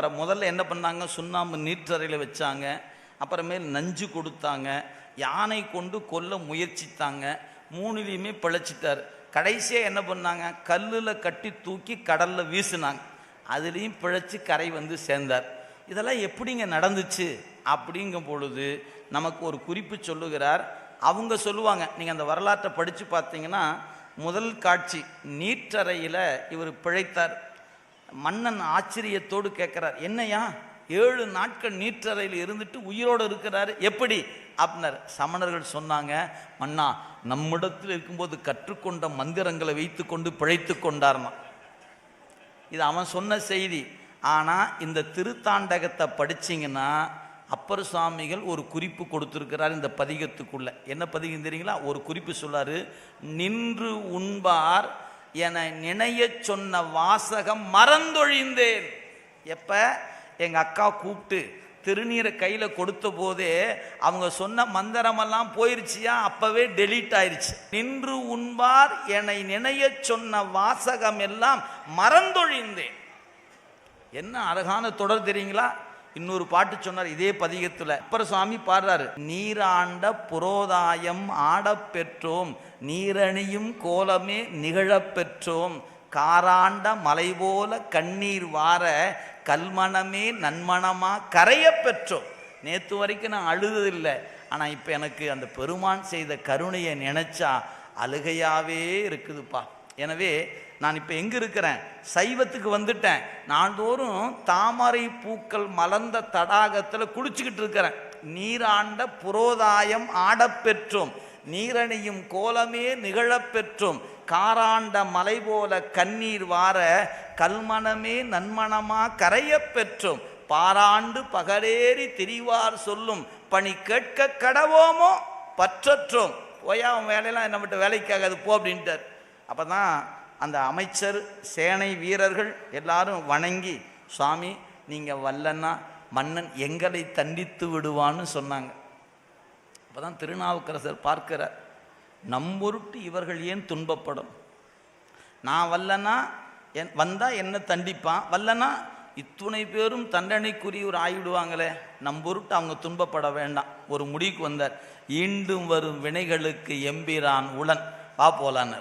அப்புறம் முதல்ல என்ன பண்ணாங்க? சுண்ணாம்பு நீற்றறையில் வச்சாங்க. அப்புறமேல் நஞ்சு கொடுத்தாங்க. யானை கொண்டு கொல்ல முயற்சித்தாங்க. மூணுலேயுமே பிழைச்சிட்டார். கடைசியாக என்ன பண்ணாங்க? கல்லில் கட்டி தூக்கி கடலில் வீசினாங்க. அதுலேயும் பிழைச்சி கரை வந்து சேர்ந்தார். இதெல்லாம் எப்படிங்க நடந்துச்சு? அப்படிங்கும் பொழுது நமக்கு ஒரு குறிப்பு சொல்லுகிறார். அவங்க சொல்லுவாங்க நீங்கள் அந்த வரலாற்றை படித்து பார்த்தீங்கன்னா முதல் காட்சி நீற்றறையில் இவர் பிழைத்தார். மன்னன் ஆச்சரியத்தோடு கேட்குறார் என்னையா? ஏழு நாட்கள் நீற்றறையில் இருந்துட்டு உயிரோடு இருக்கிறாரு. எப்படி? அப்படின்னார். சமணர்கள் சொன்னாங்க மன்னா நம்மிடத்தில் இருக்கும்போது கற்றுக்கொண்ட மந்திரங்களை வைத்து கொண்டு பிழைத்து கொண்டார்மா? இது அவன் சொன்ன செய்தி. ஆனால் இந்த திருத்தாண்டகத்தை படிச்சிங்கன்னா அப்பர் சுவாமிகள் ஒரு குறிப்பு கொடுத்துருக்கிறார் இந்த பதிகத்துக்குள்ள. என்ன பதிகம் தெரியுங்களா? ஒரு குறிப்பு சொல்லார் நின்று உண்பார் என நினையச் சொன்ன வாசகம் மறந்தொழிந்தேன். எப்ப? எங்க அக்கா கூப்பிட்டு திருநீரை கையில் கொடுத்த போதே அவங்க சொன்ன மந்திரமெல்லாம் போயிருச்சியா? அப்பவே டெலீட் ஆயிருச்சு. நின்று உண்பார் என்னை நினையச் சொன்ன வாசகம் எல்லாம் மறந்தொழிந்தேன். என்ன அழகான தொடர் தெரியுங்களா? இன்னொரு பாட்டு சொன்னார் இதே பதிகத்துல. அப்பர் சுவாமி பாடுறாரு நீராண்ட புரோதாயம் ஆடப் பெற்றோம் நீரணியும் கோலமே நிகழப் பெற்றோம். காராண்ட மலை போல கண்ணீர் வார கல்மணமே நன்மணமா கரைய பெற்றோம். நேத்து வரைக்கும் நான் அழுததில்லை ஆனா இப்ப எனக்கு அந்த பெருமான் செய்த கருணையை நினைச்சா அழுகையாவே இருக்குதுப்பா. எனவே நான் இப்போ எங்கே இருக்கிறேன்? சைவத்துக்கு வந்துட்டேன். நாள்தோறும் தாமரை பூக்கள் மலர்ந்த தடாகத்தில் குளிச்சுக்கிட்டு இருக்கிறேன். நீராண்ட புரோதாயம் ஆடப்பெற்றும். நீரணியும் கோலமே நிகழப்பெற்றும். காராண்ட மலை போல கண்ணீர் வார கல்மணமே நன்மணமா கரையப்பெற்றும். பாராண்டு பகலேறி திரிவார் சொல்லும் பணி கேட்க கடவோமோ? பற்றற்றோம். போயா அவன் வேலையெல்லாம் என்ன விட்டு வேலைக்காகாது. போ அப்படின்ட்டார். அப்போ தான் அந்த அமைச்சர் சேனை வீரர்கள் எல்லாரும் வணங்கி சுவாமி நீங்கள் வல்லன்னா மன்னன் எங்களை தண்டித்து விடுவான்னு சொன்னாங்க. அப்போ தான் திருநாவுக்கரசர் பார்க்கிறார் நம்பொருட்டு இவர்கள் ஏன் துன்பப்படும்? நான் வல்லனா என் வந்தால் என்ன தண்டிப்பான். வல்லனா இத்துணை பேரும் தண்டனைக்குரியவர் ஆகிவிடுவாங்களே நம்பொருட்டு அவங்க துன்பப்பட வேண்டாம். ஒரு முடிவுக்கு வந்தார் ஈண்டும் வரும் வினைகளுக்கு எம்பிரான் உளன். வா போலான்னு